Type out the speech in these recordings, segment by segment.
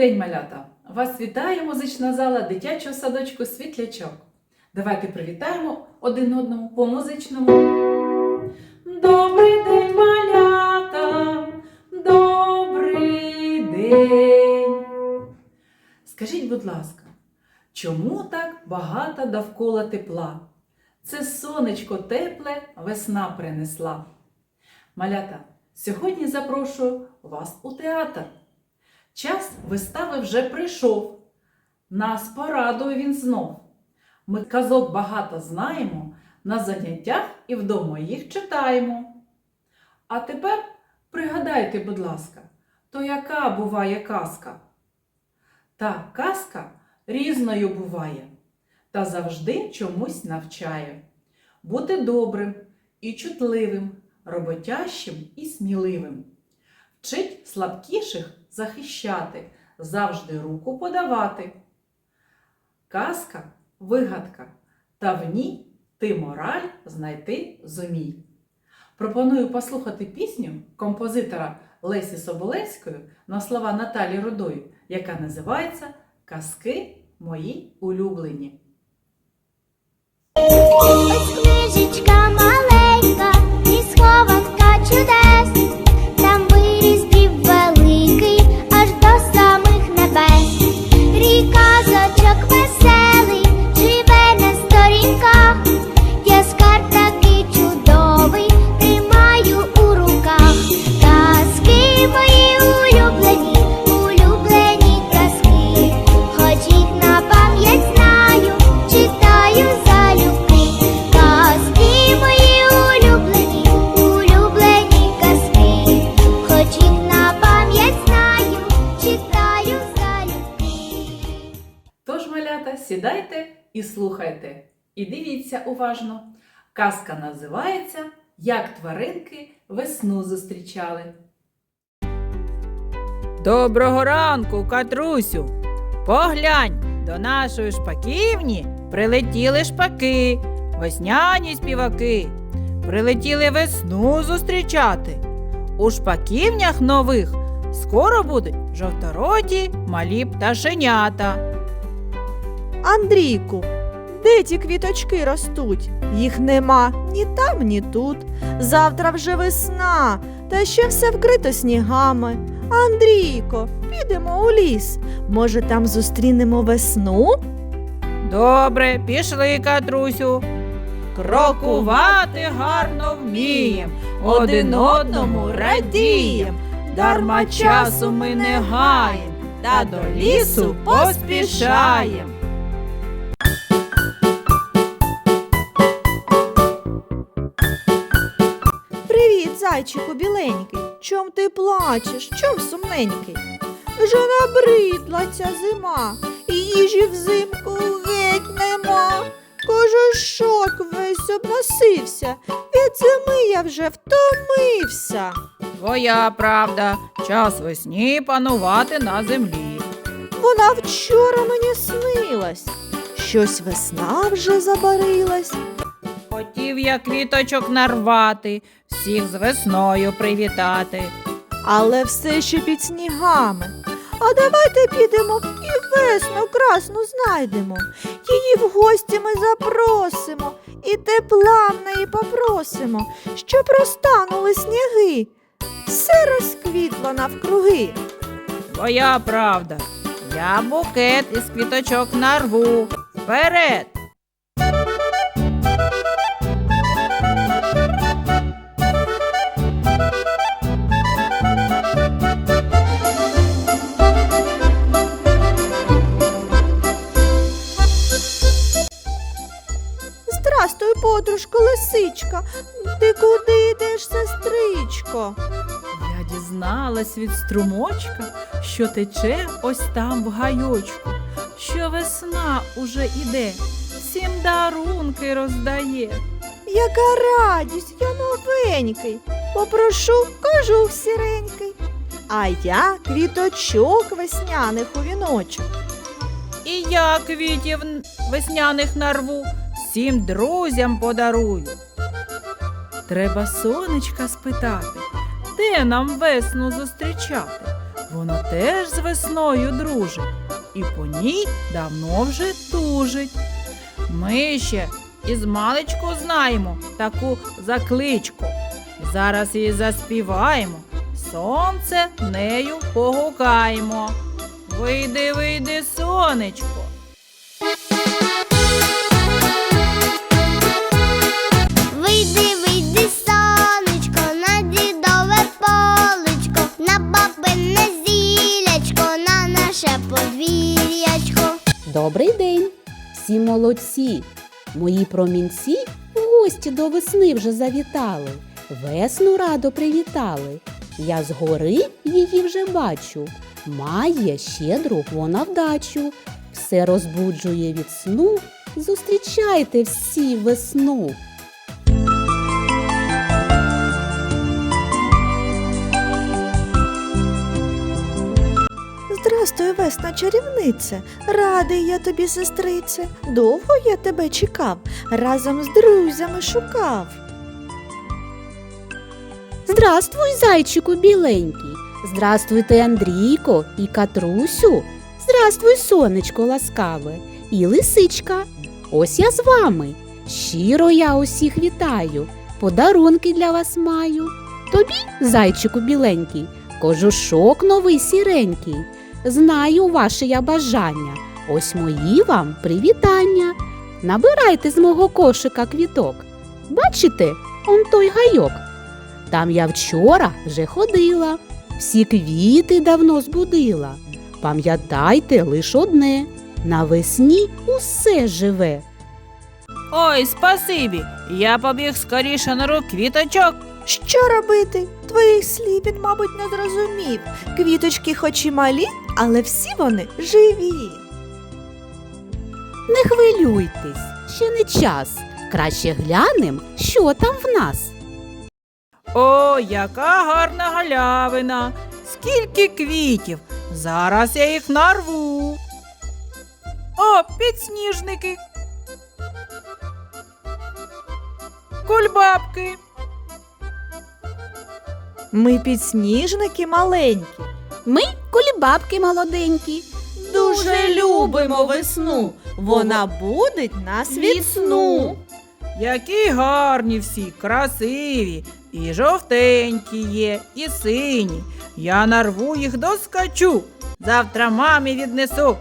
день, малята! Вас вітає музична зала дитячого садочку Світлячок. Давайте привітаємо один одному по музичному. Добрий день, малята! Добрий день! Скажіть, будь ласка, чому так багато довкола тепла? Це сонечко тепле весна принесла. Малята, сьогодні запрошую вас у театр. Час вистави вже прийшов. Нас порадує він знов. Ми казок багато знаємо, на заняттях і вдома їх читаємо. А тепер пригадайте, будь ласка, то яка буває казка? Та казка різною буває та завжди чомусь навчає. Бути добрим і чутливим, роботящим і сміливим. Вчить слабкіших захищати, завжди руку подавати. Казка вигадка, та в ній ти мораль знайти зумій. Пропоную послухати пісню композитора Лесі Соболевської на слова Наталі Рудої, яка називається Казки мої улюблені. Ось книжечка маленька, і схованка чудес, І дивіться уважно. Казка називається Як тваринки весну зустрічали. Доброго ранку, Катрусю. Поглянь, до нашої шпаківні прилетіли шпаки, весняні співаки. Прилетіли весну зустрічати. У шпаківнях нових скоро будуть жовтороті малі пташенята. Андрійку, де ті квіточки ростуть? Їх нема ні там, ні тут. Завтра вже весна, та ще все вкрито снігами. Андрійко, підемо у ліс. Може, там зустрінемо весну? Добре, пішли, Катрусю. Крокувати гарно вмієм, один одному радієм, дарма часу ми не гаєм, та до лісу поспішаєм. Зайчику біленький. Чом ти плачеш? Чом сумненький? Вже набридла ця зима, і їжі взимку геть нема. Кожушок весь обносився, від зими я вже втомився. Твоя правда, час весні панувати на землі. Вона вчора мені снилась. Щось весна вже забарилась. Хотів я квіточок нарвати, всіх з весною привітати. але все ще під снігами. А давайте підемо і весну красну знайдемо. Її в гості ми запросимо, і тепла в неї попросимо, щоб розтанули сніги. Все розквітло навкруги. Твоя правда, я букет із квіточок нарву. Вперед! Здрастуй, подружко, лисичка. Ти куди йдеш, сестричко? Я дізналась від струмочка, що тече ось там в гайочку, що весна уже іде, всім дарунки роздає. Яка радість, я новенький. Попрошу кожух сіренький. А я квіточок весняних у віночок. І я квітів весняних нарву, всім друзям подарую. Треба сонечка спитати, де нам весну зустрічати. Вона теж з весною дружить, і по ній давно вже тужить. Ми ще із маличку знаємо таку закличку. Зараз її заспіваємо, сонце нею погукаємо. Вийди, вийди, сонечко. Всі молодці. Мої промінці в гості до весни вже завітали. Весну радо привітали. Я згори її вже бачу. Має щедру вона вдачу. Все розбуджує від сну. Зустрічайте всі весну. Здрастуй, весна чарівнице, радий я тобі, сестрице. Довго я тебе чекав, разом з друзями шукав. Здравствуй, зайчику біленький. Здравствуйте, Андрійко і Катрусю. Здравствуй, сонечко ласкаве і лисичка. Ось я з вами. Щиро я усіх вітаю. Подарунки для вас маю. Тобі, зайчику біленький, кожушок новий сіренький. Знаю ваше я бажання. Ось мої вам привітання. Набирайте з мого кошика квіток. Бачите, он той гайок. Там я вчора вже ходила, всі квіти давно збудила. Пам'ятайте лиш одне навесні усе живе. Ой, спасибі! Я побіг скоріше на рук квіточок. Що робити? Твоїх слів він, мабуть, не зрозумів. Квіточки хоч і малі, але всі вони живі. Не хвилюйтесь, ще не час. Краще глянем, що там в нас. О, яка гарна галявина! Скільки квітів! Зараз я їх нарву. О, підсніжники. Кульбабки. Ми підсніжники маленькі. Ми кулібабки молоденькі. Дуже любимо весну. Вона будить нас від сну. Які гарні всі, красиві, і жовтенькі є, і сині. Я нарву їх доскачу. Завтра мамі віднесу.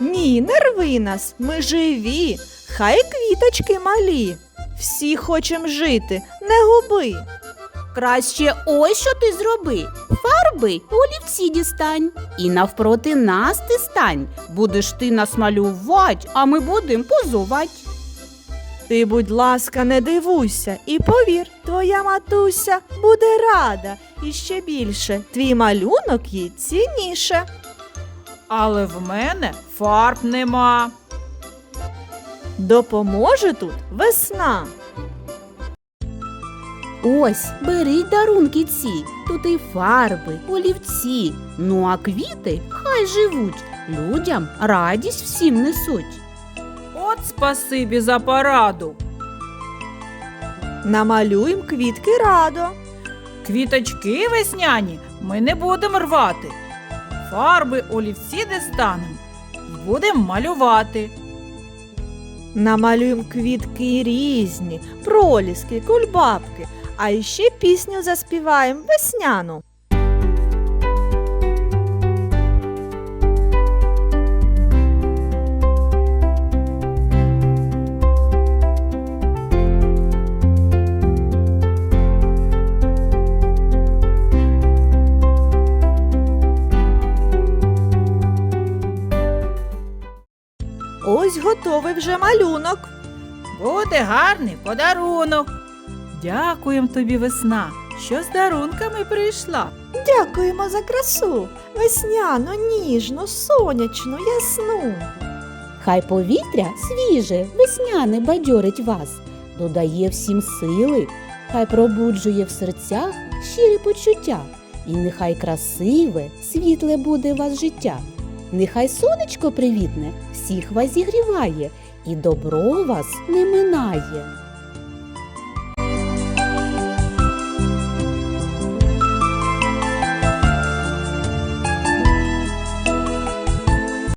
Ні, не рви нас, ми живі, хай квіточки малі. Всі хочем жити, не губи. Краще ось що ти зроби. Фарби олівці дістань. І навпроти нас ти стань. Будеш ти нас малювать, а ми будем позувать. Ти, будь ласка, не дивуйся, і повір, твоя матуся буде рада і ще більше. Твій малюнок їй цінніше. Але в мене фарб нема. Допоможе тут весна. Ось, беріть дарунки ці, тут і фарби, олівці. Ну а квіти хай живуть, людям радість всім несуть. От спасибі за пораду. Намалюєм квітки радо. Квіточки весняні ми не будемо рвати. Фарби олівці дістанемо і будемо малювати. Намалюєм квітки різні, проліски, кульбабки, а іще пісню заспіваєм весняну. Ось готовий вже малюнок. Буде гарний подарунок. Дякуємо тобі, весна, що з дарунками прийшла. Дякуємо за красу, весняну, ніжну, сонячну, ясну. Хай повітря свіже, весняне бадьорить вас, додає всім сили, хай пробуджує в серцях щирі почуття, і нехай красиве, світле буде вас життя. Нехай сонечко привітне всіх вас зігріває, і добро вас не минає.